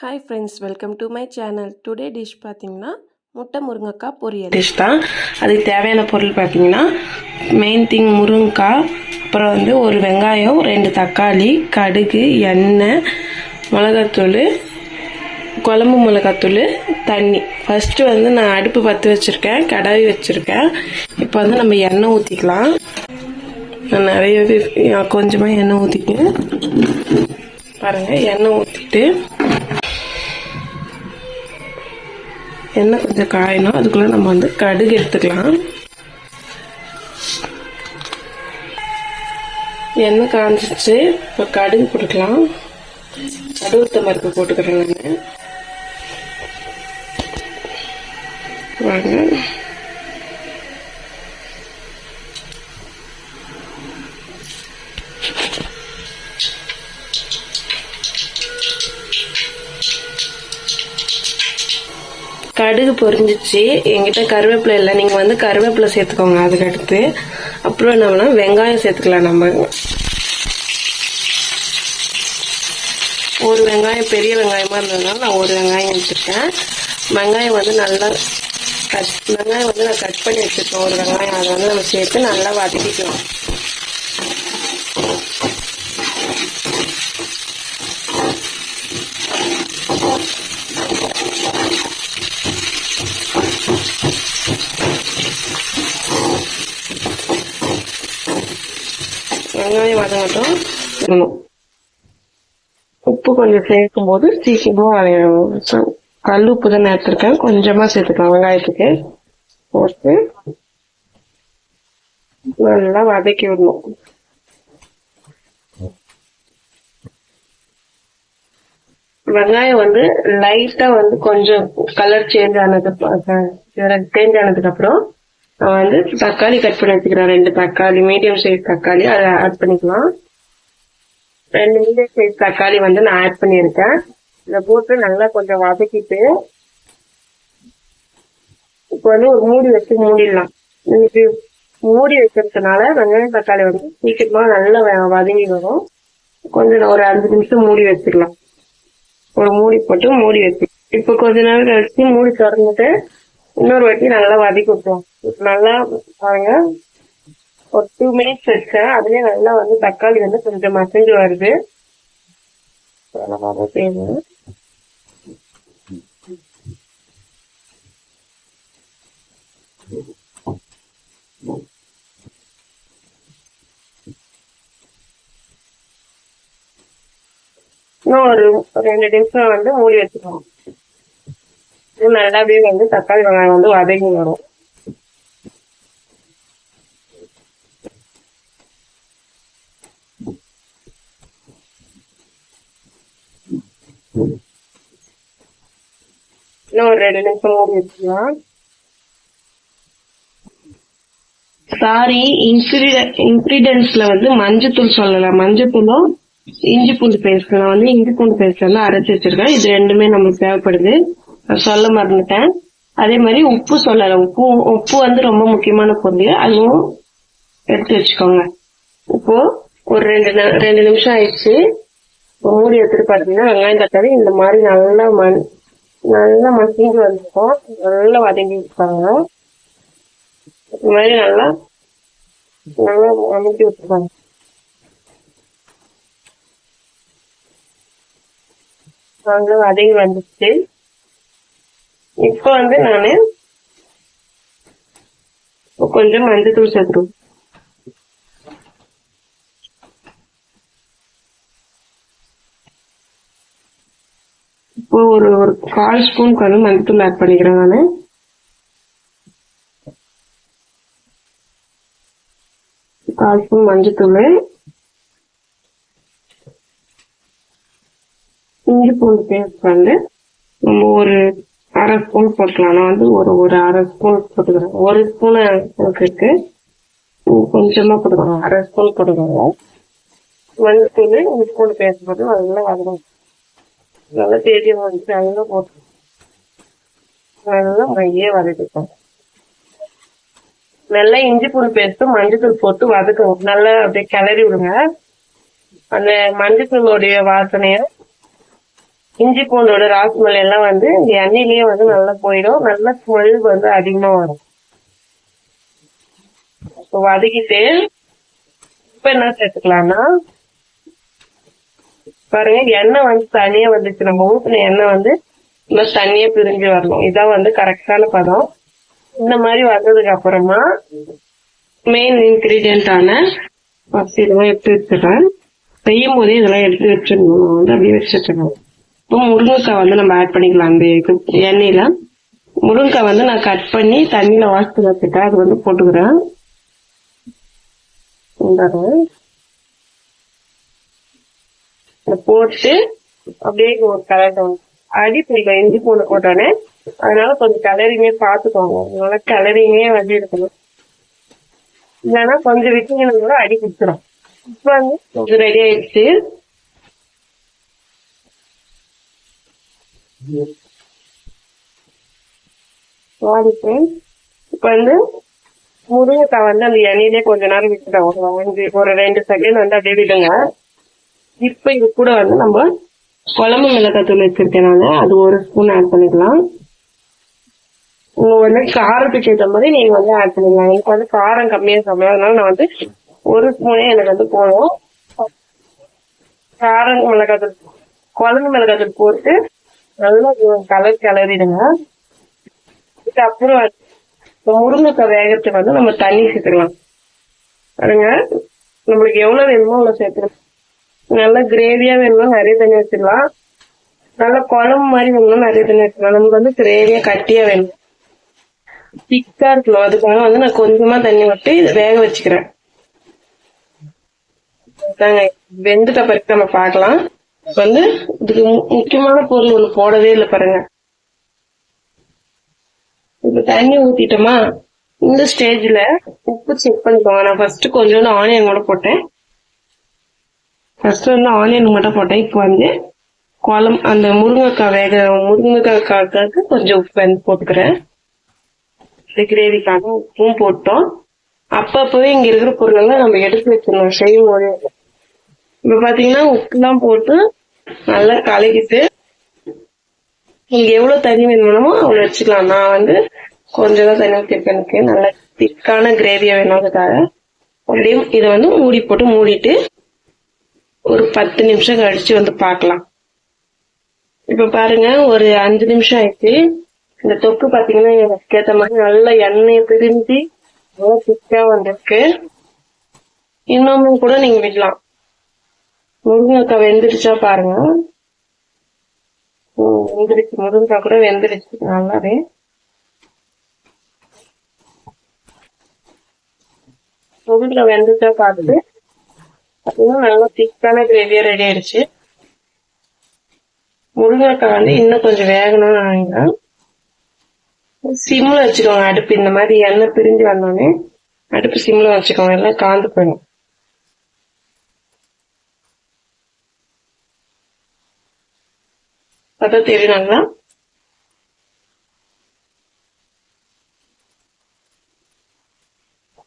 Hi friends welcome to my channel today dish பார்த்தீங்கன்னா முட்டை முருங்கைக்காய் பொரியல். டிஷ் தான். அதுக்கு தேவையான பொருள் பார்த்தீங்கன்னா மெயின் திங் முருங்கைக்காய் அப்புறம் வந்து ஒரு வெங்காயம் ரெண்டு தக்காளி கடுகு எண்ணெய் மிளகாத்தூள் குழம்பு மிளகாத்தூள் தண்ணி. ஃபஸ்ட்டு வந்து நான் அடுப்பு பற்ற வச்சுருக்கேன் கடாய் வச்சுருக்கேன். இப்போ வந்து நம்ம எண்ணெய் ஊற்றிக்கலாம் நான் நிறையவே கொஞ்சமாக எண்ணெய் ஊற்றிக்கிறேன் பாருங்கள் எண்ணெய் ஊற்றிட்டு எண்ணெய் கொஞ்சம் காயணும். அதுக்குள்ளே நம்ம வந்து கடுகு எடுத்துக்கலாம். எண்ணெய் காஞ்சிச்சு இப்போ கடுகு போட்டுக்கலாம். கடுகுத்த மறுப்பு போட்டுக்கிறேன் நான். வாங்க. கடுகு பொரிஞ்சிச்சு. எங்கிட்ட கருவேப்பிலை இல்லை. நீங்கள் வந்து கருவேப்பிலை சேர்த்துக்கோங்க அதுக்கு அடுத்து அப்புறம் என்ன வெங்காயம் சேர்த்துக்கலாம் நம்ம. ஒரு வெங்காயம் பெரிய வெங்காயமாக இருந்ததுனால நான் ஒரு வெங்காயம் வச்சுருக்கேன் வெங்காயம் வந்து நல்லா கட் வெங்காயம் வந்து நான் கட் பண்ணி வச்சுருக்கேன். ஒரு வெங்காயம். அதை வந்து நம்ம சேர்த்து நல்லா வதக்கிக்கலாம். வெங்காயம் வதங்கட்டும் உப்பு கொஞ்சம் சேர்க்கும் போது சீக்கிரமாக கல் உப்பு தான் எடுத்திருக்கேன். கொஞ்சமா சேர்த்துக்கலாம். வெங்காயத்துக்கு போட்டு நல்லா வதக்கி விடணும். வெங்காயம் வந்து லைட்டா வந்து கொஞ்சம் கலர் சேஞ்ச் ஆனது சேஞ்ச் ஆனதுக்கு அப்புறம் நான் வந்து தக்காளி கட் பண்ணி வச்சுக்கிறேன் ரெண்டு தக்காளி மீடியம் சைஸ் தக்காளி. அதை ஆட் பண்ணிக்கலாம். ரெண்டு மீடியம் சைஸ் தக்காளி வந்து நான் ஆட் பண்ணியிருக்கேன். இதை போட்டு நல்லா கொஞ்சம் வதக்கிட்டு இப்போ வந்து ஒரு மூடி வச்சு மூடிடலாம். இன்னைக்கு மூடி வைக்கிறதுனால வெங்காயம் தக்காளி வந்து சீக்கிரமா நல்லா வதங்கி வரும். கொஞ்சம் ஒரு அஞ்சு நிமிஷம் மூடி வச்சுக்கலாம். ஒரு மூடி போட்டு மூடி வச்சு இப்போ கொஞ்ச நேரம் கழிச்சு மூடி திறந்துட்டு இன்னொரு வாட்டி நல்லா வதக்கி விட்டுருவோம். நல்லா பாருங்க. ஒரு டூ மினிட்ஸ் வச்சேன் அதுலயே நல்லா வந்து தக்காளி வந்து கொஞ்சம் மசிஞ்சு வருது. இன்னும் ஒரு ரெண்டு நிமிஷம் வந்து மூடி வச்சுக்கணும் இது நல்லாவே வந்து தக்காளி வெங்காயம் வந்து வதங்கி வரும். இன்னும் ஒரு ரெண்டு நிமிஷம் மாதிரி வச்சுக்கலாம். சாரி இன்கிரீடியன்ஸ்ல வந்து மஞ்சத்தூள் சொல்லல. மஞ்சத்தூளும் இஞ்சி பூண்டு பேஸ்ட் நான் வந்து இஞ்சி பூண்டு பேஸ்ட் வந்து அரைச்சி வச்சிருக்கேன். இது ரெண்டுமே நமக்கு தேவைப்படுது. சொல்ல மறந்துட்டேன். அதே மாதிரி உப்பு சொல்லல. உப்பு உப்பு வந்து ரொம்ப முக்கியமான பொருள். அதுவும் எடுத்து வச்சுக்கோங்க. இப்போ ஒரு ரெண்டு ரெண்டு நிமிஷம் ஆயிடுச்சு. மூடி எடுத்துட்டு பார்த்தீங்கன்னா வெங்காயம் தக்காளி இந்த மாதிரி நல்லா மண் நல்லா மசிஞ்சு வந்திருக்கோம். நல்லா வதங்கி இருப்பாங்க இந்த மாதிரி நல்லா நல்லா அமைச்சு விட்டுருப்பாங்க நல்லா வதங்கி வந்துச்சு இப்போ வந்து நானு கொஞ்சம் மஞ்சத்தூள் சேர்த்துருவேன் இப்போ ஒரு ஒரு கால் ஸ்பூன் வந்து மஞ்சத்தூள் ஆட் பண்ணிக்கிறேன் நானு. கால் ஸ்பூன் மஞ்சத்தூள் இஞ்சி பூண்டு பேஸ்ட் வந்து நம்ம ஒரு அரை ஸ்பூன் போட்டுக்கலாம். நான் வந்து ஒரு ஒரு அரை ஸ்பூன் போட்டுக்கிறேன். ஒரு ஸ்பூன் இருக்கு உம் கொஞ்சமா போட்டுக்கிறோம் அரை ஸ்பூன் போட்டுக்கிறோம் மஞ்சத்தூள் இஞ்சி பூண்டு பேஸ்ட் போட்டு நல்லா வதங்கும் நல்லா தேடி வந்துச்சு நல்லா போட்டு நல்லா மையே வதக்கிப்போம் நல்லா இஞ்சி பூண்டு பேஸ்ட்டும் மஞ்சத்தூள் போட்டு வதக்கணும். நல்லா அப்படியே கிளறி விடுங்க. அந்த மஞ்சத்தூளுடைய வாசனைய இஞ்சி பூண்டோட ராஸ்மல் எல்லாம் வந்து இந்த எண்ணெயிலேயே வந்து நல்லா போயிடும். நல்லா ஸ்மெல் வந்து அதிகமா வரும். இப்போ வதக்கிட்டு இப்போ என்ன சேர்த்துக்கலாம்னா பாருங்க எண்ணெய் வந்து தனியா வந்துச்சு. நம்ம ஊற்றின எண்ணெய் வந்து இந்த தண்ணியா பிரிஞ்சு வரணும். இதான் வந்து கரெக்டான பதம். இந்த மாதிரி வந்ததுக்கு அப்புறமா மெயின் இன்க்ரீடியண்டான ஃபர்ஸ்ட் இதெல்லாம் எடுத்து வச்சிடுறேன். செய்யும் போதே இதெல்லாம் எடுத்து வச்சிடணும். வந்து அப்படியே வச்சிருக்கேன் இப்போ முருங்கைக்காய் வந்து நம்ம ஆட் பண்ணிக்கலாம் அந்த எண்ணெயில. முருங்கைக்காய் வந்து நான் கட் பண்ணி தண்ணியில வாசித்து வச்சுட்டேன். அது வந்து போட்டுக்கிறேன். போட்டு அப்படியே ஒரு கலர் அடி பிடிக்கும் இஞ்சி பூண்டு போட்டோன்னே அதனால கொஞ்சம் கலரிங்கே பார்த்துக்கோங்க. அதனால கலரிங்கே வந்து இருக்கணும். இல்லைன்னா கொஞ்சம் விட்டீங்கன்னா கூட அடி பிடிச்சிடும் இப்போ வந்து கொஞ்சம் ரெடி ஆயிடுச்சு. வாடிட்டு இப்போ வந்து முருங்கைக்காய் வந்து அந்த எண்ணெயிலே கொஞ்ச நேரம் விட்டுட்டோம் ஒரு ஒரு ரெண்டு செகண்ட் வந்து அப்படியே விடுங்க. இப்போ இது கூட வந்து நம்ம குழம்பு மிளகாத்தூள் வச்சிருக்கேன் நான். அது ஒரு ஸ்பூன் ஆட் பண்ணிக்கலாம். உங்க வந்து காரத்துக்கு ஏற்ற மாதிரி நீங்க வந்து ஆட் பண்ணிக்கலாம். எனக்கு வந்து காரம் கம்மியா சாப்பிடும் அதனால நான் வந்து ஒரு ஸ்பூனே எனக்கு வந்து போதும். காரம் மிளகாத்தூள் குழம்பு மிளகாத்தூள் போட்டு நல்லா கலர் கிளறிடுங்க அதுக்கப்புறம் இந்த முருங்கைக்காய் வேகத்துக்கு வந்து நம்ம தண்ணி சேர்த்துக்கலாம். பாருங்க நம்மளுக்கு எவ்வளோ வேணுமோ அவ்வளோ சேர்த்துக்கலாம். நல்லா கிரேவியாக வேணும்னா நிறைய தண்ணி வச்சிடலாம் நல்லா குழம்பு மாதிரி வேணும்னா நிறைய தண்ணி வச்சுக்கலாம் நமக்கு வந்து கிரேவியாக கட்டியாக வேணும். திக்காக இருக்கணும். அதுக்காக வந்து நான் கொஞ்சமாக தண்ணி விட்டு இதை வேக வச்சுக்கிறேன். அதாங்க, வெந்துட்ட பிறகு நம்ம பார்க்கலாம். வந்து இதுக்கு மு- முக்கியமான பொருள் ஒண்ணு போடவே இல்லை பாருங்க. இப்ப தண்ணி ஊத்திட்டோமா இந்த ஸ்டேஜ்ல உப்பு செக் பண்ணிக்கோங்க. நான் ஃபர்ஸ்ட் கொஞ்சோண்டு ஆனியன் கூட போட்டேன். ஃபர்ஸ்ட் வந்து ஆனியன் மட்டும் போட்டேன். இப்போ வந்து குழம்பு அந்த முருங்கைக்காய் வேக முருங்கைக்காய்க்காக கொஞ்சம் உப்பு வந்து போட்டுக்கிறேன். இந்த கிரேவிக்காக உப்பும் போட்டோம். அப்பப்பவே இங்க இருக்கிற பொருளெல்லாம் நம்ம எடுத்து வச்சிடணும். செய்யும் போதே. இப்ப பாத்தீங்கன்னா உப்புலாம் போட்டு நல்லா கலக்கிட்டு நீங்க எவ்வளவு தண்ணி வேணுமோ அவ்வளவு வச்சுக்கலாம் நான் வந்து கொஞ்சம் தான் தண்ணி ஊற்றிருக்கேன் எனக்கு. நல்ல திக்கான கிரேவியா வேணுங்கிறதுக்காக அப்படியே இதை வந்து மூடி போட்டு மூடிட்டு ஒரு பத்து நிமிஷம் கழிச்சு வந்து பார்க்கலாம். இப்ப பாருங்க ஒரு அஞ்சு நிமிஷம் ஆயிடுச்சு. இந்த தொக்கு பாத்தீங்கன்னா எனக்கு ஏத்த மாதிரி நல்ல எண்ணெய் பிரிஞ்சு நல்லா திக்கா வந்திருக்கு. இன்னமும் கூட நீங்க விடலாம். முருங்கைக்காய் வெந்துருச்சா பாருங்க. வெந்துருச்சு. முருங்கைக்காய் கூட வெந்துருச்சு. நல்லாவே. முருங்கைக்காய் வெந்துருச்சா பார்த்துட்டு அதுவும் நல்லா திக்கான கிரேவியா ரெடி ஆயிடுச்சு. முருங்கைக்காய் வந்து இன்னும் கொஞ்சம் வேகணும்னு நினைக்கிறேன். சிம்ல வச்சுக்கோங்க. அடுப்பு இந்த மாதிரி எண்ணெய் பிரிஞ்சு வந்தோடனே அடுப்பு சிம்ல வச்சுக்கோங்க. எல்லாம் காந்து போயிடும். அதான் தெரியுங்களா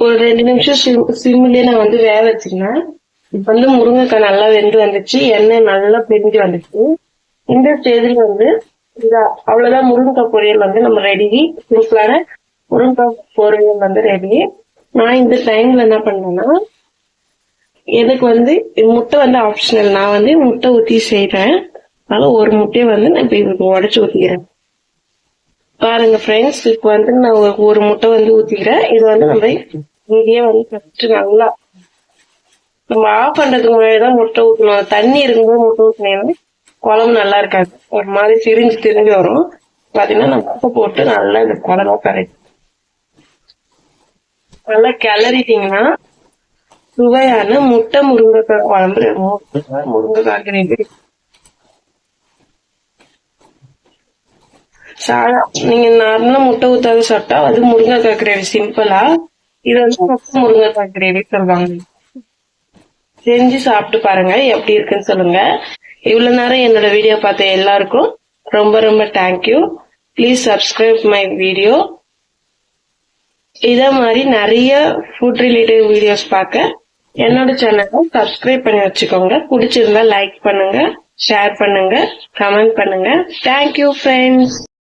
ஒரு ரெண்டு நிமிஷம் சிம் சிம்லயே நான் வந்து வேக வச்சிருந்தேன். இப்ப வந்து முருங்கைக்காய் நல்லா வெந்து வந்துச்சு. எண்ணெய் நல்லா பிரிஞ்சு வந்துச்சு. இந்த ஸ்டேஜில் வந்து இந்த அவ்வளவுதான் முருங்கைக்காய் பொரியல் வந்து நம்ம ரெடி சிம்பிளான முருங்கைக்காய் பொரியல் வந்து ரெடி நான் இந்த டைம்ல என்ன பண்ணேன்னா எனக்கு வந்து முட்டை வந்து ஆப்ஷனல் நான் வந்து முட்டை ஊத்தி செய்யறேன் அதனால ஒரு முட்டையை வந்து நான் இப்ப இவருக்கு உடச்சு ஊத்திக்கிறேன். பாருங்க ஃப்ரெண்ட்ஸ் இப்போ வந்து நான் ஒரு- ஒரு முட்டை வந்து ஊத்திக்கிறேன். இது வந்து நம்ம இங்கேயே வந்து ஃபஸ்ட் நல்லா நம்ம ஆஃப் பண்றதுக்கு முன்னாடி தான் முட்டை ஊத்தணும். தண்ணி இருக்கும்போது முட்டை ஊத்தினீங்கன்னா குழம்பு நல்லா இருக்காது. ஒரு மாதிரி திரிஞ்சு திரிஞ்சு வரும். பாத்தீங்கன்னா நம்ம உப்பு போட்டு நல்லா இந்த குழம்பு கரைக்கும். நல்லா கிளறிட்டீங்கன்னா சுவையான முட்டை முருங்கைக்காய் குழம்பு முருங்கைக்காய் கிரேவி சாதா நீங்க நார்மலா முட்டை ஊத்தாத சாப்பிட்டா அது முருங்கைக்காய் கிரேவி சிம்பிளா இது வந்து முட்டை முருங்கைக்காய் கிரேவி சொல்லுவாங்க. செஞ்சு சாப்பிட்டு பாருங்க எப்படி இருக்குன்னு சொல்லுங்க. இவ்வளவு நேரம் என்னோட வீடியோ பார்த்த எல்லாருக்கும் ரொம்ப ரொம்ப thank you please subscribe my video இதே மாதிரி நிறைய ஃபுட் ரிலேட்டட் வீடியோஸ் பார்க்க என்னோட சேனலை சப்ஸ்கிரைப் பண்ணி வச்சுக்கோங்க. பிடிச்சிருந்தா லைக் பண்ணுங்க ஷேர் பண்ணுங்க கமெண்ட் பண்ணுங்க. Thank you friends